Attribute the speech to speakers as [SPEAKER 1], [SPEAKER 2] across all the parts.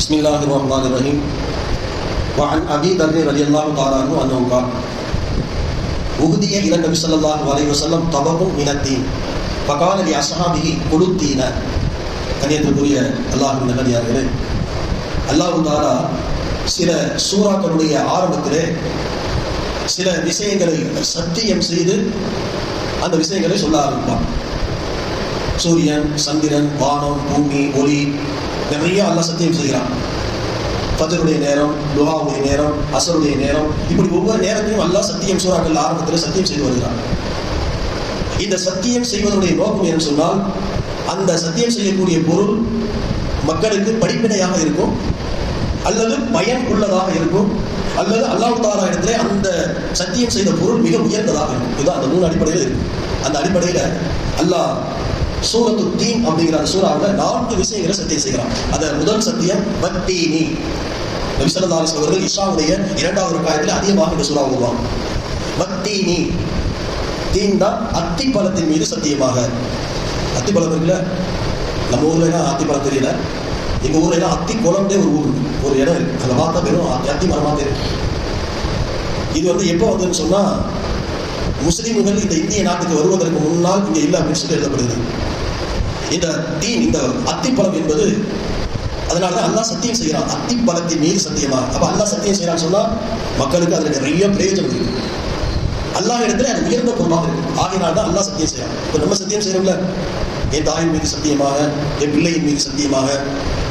[SPEAKER 1] بسم الله الرحمن الرحيم وعن ابي ذر رضي الله تعالى عنه انه قال أهدي إلى النبي صلى الله عليه وسلم طبق من الدين فقال لأصحابه كلوا الدين கண்ணியத்திற்குரிய அல்லாஹின் நல்லடியார்களே அல்லாஹு தாலா சில சூறாக்களுடைய ஆரம்பத்திலே சில விஷயங்களை சத்தியம் செய்து அந்த விஷயங்களை சொல்ல ஆரம்பிப்பான் சூரியன் சந்திரன் வானம் பூமி ஒளி நிறைய அல்லா சத்தியம் செய்கிறான். ஃபஜருடைய நேரம் துஹாவுடைய நேரம் அசருடைய நேரம் இப்படி ஒவ்வொரு நேரத்தையும் அல்லாஹ் சத்தியம் சூறாக்கள் ஆரம்பத்தில் சத்தியம் செய்து வருகிறான். இந்த சத்தியம் செய்வதனுடைய நோக்கம் என்று சொன்னால் அந்த சத்தியம் செய்யக்கூடிய பொருள் மக்களுக்கு படிப்பினையாக இருக்கும் அல்லது பயன் உள்ளதாக இருக்கும் அல்லது அல்லாஹ் தாரா இடத்துல அந்த சத்தியம் செய்த பொருள் மிக உயர்ந்ததாக இருக்கும். இதுதான் அந்த மூணு அடிப்படையில் இருக்கும் அந்த அடிப்படையில் அல்லாஹ் சூரத்து தீன் அப்படிங்கிற சூறாவில் நான்கு விஷயங்களை சத்தியம் செய்கிறான். அதை முதல் சத்தியம் வத்தீனி. நபிசல்லா அவர்கள் இஷாவுடைய இரண்டாவது காயத்தில் அதிகமாக இந்த சூறா ஓதுவாங்க வத்தீனி. தீன் தான் அத்தி பழத்தின் மீது சத்தியமாக. அத்தி பழம் இருக்குல்ல? நம்ம ஊர்ல அத்தி பழம் தெரியல. எங்க ஊர்ல எல்லாம் அத்தி குளம்னே ஒரு ஊர். ஒரு இடம் இருக்கு. அதில் பார்த்தா வெறும் அத்தி- மரமாக மரமா தெரியும். இது வந்து எப்போ வந்துன்னு சொன்னா முஸ்லீம்கள் இந்த இந்திய நாட்டுக்கு வருவதற்கு முன்னால் இங்க இல்லை அப்படின்னு சொல்லி எழுதப்படுது இந்த தீன் இந்த அத்திப்பழம் என்பது அதனால தான் அல்லாஹ் சத்தியம் செய்கிறான். அத்திப்பழத்தின் மீது சத்தியமா? அப்ப அல்லா சத்தியம் செய்யறான்னு சொன்னா மக்களுக்கு அதுல நிறைய பிரயோஜனம் இருக்கு. அல்லா இடத்துல அது உயர்ந்த பொருளாக இருக்கு. ஆகையினால் தான் அல்லாஹ் சத்தியம் செய்யறான் இப்ப நம்ம சத்தியம் செய்யறோம்ல. என் தாயின் மீது சத்தியமாக என் பிள்ளையின் மீது சத்தியமாக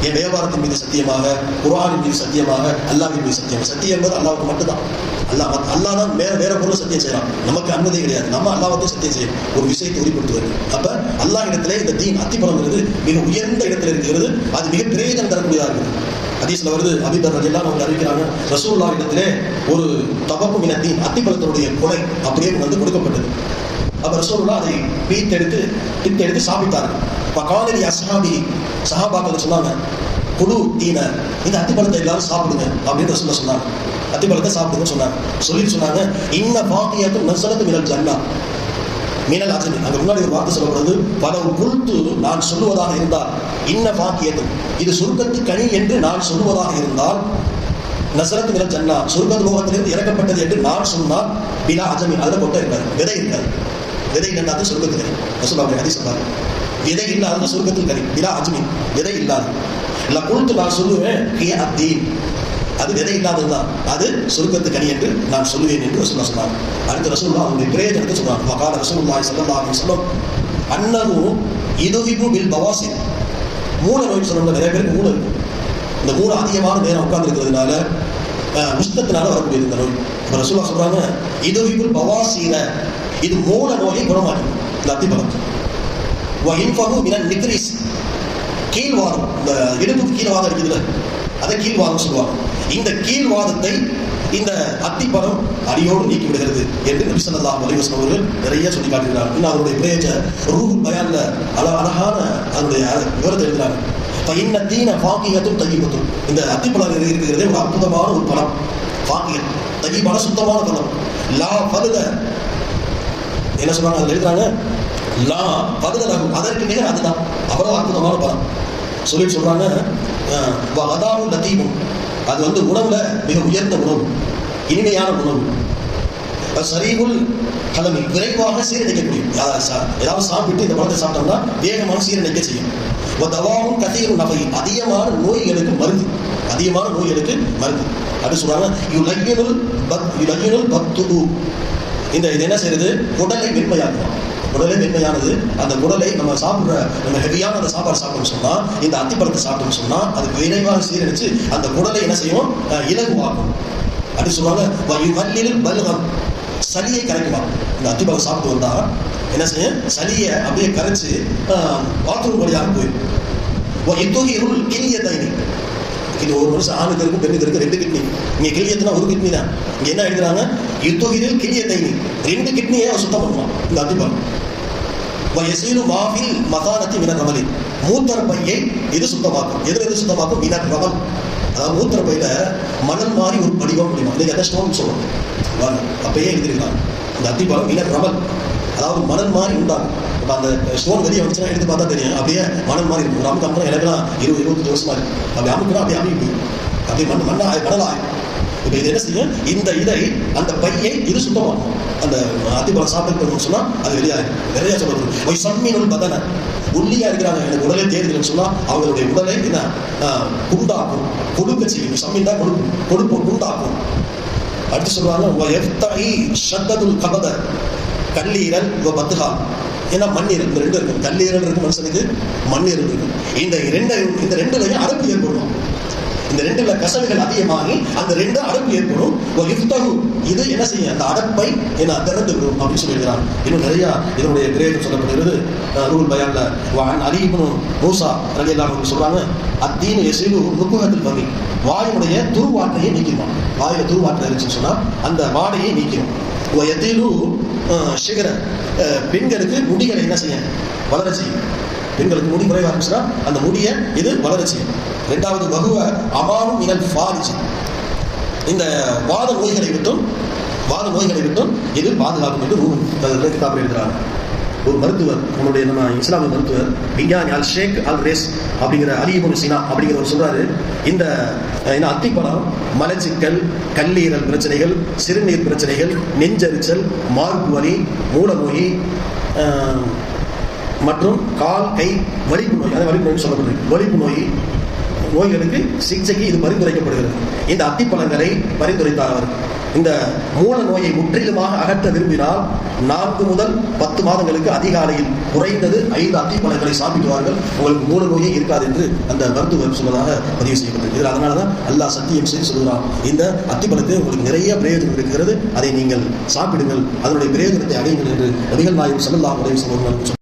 [SPEAKER 1] என் வியாபாரத்தின் மீது சத்தியமாக குரானின் மீது சத்தியமாக அல்லாவின் மீது சத்தியம். சத்தியம் என்பது அல்லாவுக்கு மட்டும்தான். அல்லாஹ் மத்த- அல்லாஹ் தான் வேற வேற பொருள் சத்தியம் செய்யறான் நமக்கு அனுமதி கிடையாது. நம்ம அல்லாஹ்வையும் சத்தியம் செய்யும். ஒரு விஷயத்தை உரிப்படுத்துவது அப்ப அல்லாஹ் இடத்துல இந்த தீன் அத்திப்பழங்கிறது மிக உயர்ந்த இடத்துல இருக்கிறது. அது மிக பிரயோஜனம் தரக்கூடியதாக இருக்குது. ஹதீஸ்ல வருது அபிபர் ரஜெல்லாம் அவங்க அறிவிக்கிறாங்க ரசூல்லா இடத்திலே ஒரு தபப்பு இனத்தின் அத்திப்பழத்தினுடைய கொலை அப்படியே வந்து கொடுக்கப்பட்டது. அப்ப ரசூல்லா அதை பீத்தெடுத்து பித்தெடுத்து சாப்பிட்டார்கள் பகாலி அசாபி சஹாபாக்கள் சொன்னாங்க குழு தீன இந்த அத்திப்பழத்தை எல்லாரும் சாப்பிடுங்க அப்படின்னு ரசூல்லா சொன்னாங்க அத்திப்பழத்தை சாப்பிடுங்கன்னு சொன்னாங்க சொல்லிட்டு சொன்னாங்க இன்ன பாக்கியத்தும் நசலத்து மினல் ஜன்னா மீனல் அஜமி அங்க முன்னாடி ஒரு வார்த்தை சொல்லப்படுது பல குழுத்து நான் சொல்லுவதாக இருந்தால் இன்ன பாக்கியத்தும் இது சுருக்கத்து கனி என்று நான் சொல்லுவதாக இருந்தால் நசரத்து மினல் ஜன்னா சுருக்கத் லோகத்திலிருந்து இறக்கப்பட்டது என்று நான் சொன்னால் பிலா அஜமி அதில் கொட்டை இருக்காரு விதை இருக்காரு விதை என்னன்னா சுருக்கத்து கனி ரசூலுல்லாஹி ஹதீஸ் சொல்றாங்க விதை இல்லாத சுருக்கத்தில் கனி விலா அஜ்மின் விதை இல்லாத இல்லை கொடுத்து நான் சொல்லுவேன் ஹிய அத்தீன். அது விதை இல்லாததுதான் அது சுருக்கத்து கனி என்று நான் சொல்லுவேன் என்று ரசூல்லா சொன்னார் அடுத்த ரசூல்லா அவங்களுடைய பிரயோஜனத்தை சொன்னாங்க மகால ரசூலுல்லாஹி ஸல்லல்லாஹு அப்படின்னு சொல்லும் அன்னது இதுவிபு பில் பவாசி மூல நோய் சொன்ன நிறைய பேருக்கு மூளை இருக்கும் இந்த மூளை அதிகமான நேரம் உட்கார்ந்துருக்கிறதுனால உஷ்ணத்தினால வரக்கூடிய இந்த நோய். இப்போ ரசூல்லா சொல்கிறாங்க இதுவிபு பவாசீர இது மூல நோயை குணமாக்கும். இந்த அத்திப்பழம். இன்ஃபகு மினன் நிக்ரிஸ் கீழ்வாதம் இந்த இடுப்புக்கு கீழ்வாதம் இருக்குதுல்ல அதை கீழ்வாதம் சொல்லுவாங்க. இந்த கீழ்வாதத்தை இந்த அத்திப்பழம் அடியோடு நீக்கி விடுகிறது என்று நபி ஸல்லல்லாஹு அலைஹி அவர்கள் நிறைய சொல்லி காட்டுகிறார் இன்னும் அவருடைய பிரேஜ ரூ பயான்ல அல அழகான அதனுடைய விவரத்தை எழுதுறாங்க இன்ன தீன பாக்கியத்தும் தையீபத்தும் இந்த அத்திப்பழம் இருக்கிறதே ஒரு அற்புதமான ஒரு பழம் பாக்கியம் தையீபான சுத்தமான பழம் லா பருத என்ன சொன்னாங்க அதில் எழுதுறாங்க? லா பருதலகும் அதற்கு நிகர் அதுதான். அவ்வளோ அற்புதமான பலம் சொல்லிட்டு சொல்கிறாங்க அதாவும் லத்தீமும் அது வந்து உணவுல மிக உயர்ந்த உணவு. இனிமையான உணவு. சரிவுள் கலமி. விரைவாக சீரணிக்கக்கூடிய முடியும் சா- ஏதாவது சாப்பிட்டு இந்த பழத்தை சாப்பிட்டோம்னா வேகமாக சீரணிக்க செய்யும். தவாவும் கதையும் நகை அதிகமான நோய்களுக்கு மருந்து. அதிகமான நோய்களுக்கு மருந்து. அப்படி சொல்றாங்க யுலையினுல் பத் யுலையினுல் பத்துடு இந்த இது என்ன செய்யறது உடலை மென்மையாக்குவான் உடலே மென்மையானது அந்த உடலை நம்ம சாப்பிட்ற நம்ம ஹெவியான அந்த சாப்பாடு சாப்பிட்டோம்னு சொன்னா இந்த அத்திப்பழத்தை சாப்பிட்டோம் சொன்னா அது விரைவாக சீரழிச்சு அந்த குடலை என்ன செய்யும்? இலகுவாகும் இலகுவாக்கும். அப்படி சொல்லுவாங்க வல்லில் பல்கம். சளியை கரைக்குமா இந்த அத்திப்பழம் சாப்பிட்டு வந்தா என்ன செய்யும்? சளியை அப்படியே கரைச்சு பாத்ரூம் வழியாக போயிடும். இத்தொகை இருள் கிளிய தைனி. இது ஒரு வருஷம் ஆணுக்கு இருக்கும் பெண்ணுக்கு இருக்கு ரெண்டு கிட்னி. இங்க கிளியத்துனா ஒரு கிட்னி தான். இங்கே என்ன எழுதுறாங்க? யுத்தொகிரில் கிளிய தைனி. ரெண்டு கிட்னியை சுத்தம் பண்ணுவான் இந்த அத்திப்பழம். வயசீனு மாவில் மகானத்தி வினகமலி மூத்தர பையை எது சுத்தமாக்கும்? எதில் எது சுத்தமாக்கும்? வினகமல் அதாவது மூத்தர பையில மணல் மாதிரி ஒரு படிவம் முடியுமா இன்னைக்கு எதை ஸ்டோன் சொல்லுவோம் வாங்க அப்பயே எழுதிருக்காங்க இந்த அத்திப்பாலம் வினகமல் அதாவது மணல் மாதிரி உண்டாகும். இப்போ அந்த ஸ்டோன் வெளியே வந்துச்சுன்னா எடுத்து பார்த்தா தெரியும். அப்படியே மணல் மாதிரி இருக்கும். ஒரு அமுக்கு அமுக்கு எனக்குலாம் இருபது இருபத்தஞ்சு வருஷமா இருக்கு. அப்படி அமுக்குனா அப்படியே அமைப்பு அப்படியே மண் மண்ணா மணலாய். இப்போ இது என்ன செய்யும் இந்த இதை அந்த பையை இது சுத்தமாகும் அந்த அத்திப்பழம் சாப்பிட்டு சொன்னா அது வெளியாகும் நிறைய சொல்றது ஒய் சம்மீனும் பதன. ஒல்லியா இருக்கிறாங்க எனக்கு உடலே தேர்தல்னு சொன்னா அவங்களுடைய உடலை என்ன? குண்டாக்கும். கொடுக்க செய்யும். சம்மீன் தான் கொடுக்கும். கொடுப்போம் குண்டாக்கும். அடுத்து சொல்றாங்க எஃப்தகி கபத. கல்லீரல் இவ பத்துகால் ஏன்னா மண்ணீரல். இந்த ரெண்டு இருக்கும் கல்லீரல் இருக்கு மனுஷனுக்கு மண்ணீரல் இருக்கும் இந்த ரெண்டு இந்த ரெண்டுலையும் அரப்பு ஏற்படும் இந்த ரெண்டுல கசவுகள் அதிகமாகி அந்த ரெண்டு அடப்பு ஏற்படும். ஒரு இஃப்தகு இது என்ன செய்யும்? அந்த அடப்பை என்ன திறந்து விடும் அப்படின்னு சொல்லியிருக்கிறான் இன்னும் நிறைய இதனுடைய கிரேதம் சொல்லப்படுகிறது நூல் ரூல் பயான்ல வான் அலிபுன் மூசா ரலி அல்லாஹ் சொல்றாங்க அத்தீன் எசிலு நுக்குகத்தில் பவி வாயுடைய துருவாற்றையை நீக்கிடுமா? வாயுடைய துருவாற்றை இருந்துச்சுன்னு சொன்னா அந்த வாடையை நீக்கிடும். எதிலும் சிகர பெண்களுக்கு முடிகளை என்ன செய்ய வளர செய்யும். பெண்களுக்கு முடி குறைவாக இருந்துச்சுன்னா அந்த முடியை இது வளர செய்யும் ரெண்டாவது வகுவ அமானும் இதன் ஃபாரிஜி. இந்த வாத நோய்களை விட்டும் வாத நோய்களை விட்டும் இது பாதுகாக்கும் என்று ரூம் கிதாபில் எழுதுறாங்க ஒரு மருத்துவர் நம்மளுடைய நம்ம இஸ்லாமிய மருத்துவர் விஞ்ஞானி அல் ஷேக் அல் ரேஸ் அப்படிங்கிற அலிபுன் சீனா அப்படிங்கிறவர் சொல்றாரு. இந்த அத்திப்பழம் மலச்சிக்கல் கல்லீரல் பிரச்சனைகள் சிறுநீர் பிரச்சனைகள் நெஞ்சரிச்சல் மார்பு வலி மூலநோய் மற்றும் கால் கை வலிப்பு நோய் அதை வலிப்பு நோய் சொல்லப்படுது. வலிப்பு நோய் நோய்களுக்கு சிகிச்சைக்கு இது பரிந்துரைக்கப்படுகிறது. இந்த அத்திப்பழங்களை பரிந்துரைத்தார். அவர் இந்த மூல நோயை முற்றிலுமாக அகற்ற விரும்பினால் நான்கு முதல் பத்து மாதங்களுக்கு அதிகாலையில் குறைந்தது ஐந்து அத்திப்பழங்களை சாப்பிடுவார்கள். உங்களுக்கு மூல நோயே இருக்காது என்று அந்த மருத்துவர் சொன்னதாக பதிவு செய்யப்பட்டது இதில் அதனால தான் எல்லா சத்தியம் செய்து சொல்கிறான். இந்த அத்திப்பழத்தை உங்களுக்கு நிறைய பிரயோஜனம் இருக்கிறது. அதை நீங்கள் சாப்பிடுங்கள். அதனுடைய பிரயோஜனத்தை அடையுங்கள் என்று நபிகள் நாயும் சல்லல்லாஹு உதவி சொல்லுங்கள்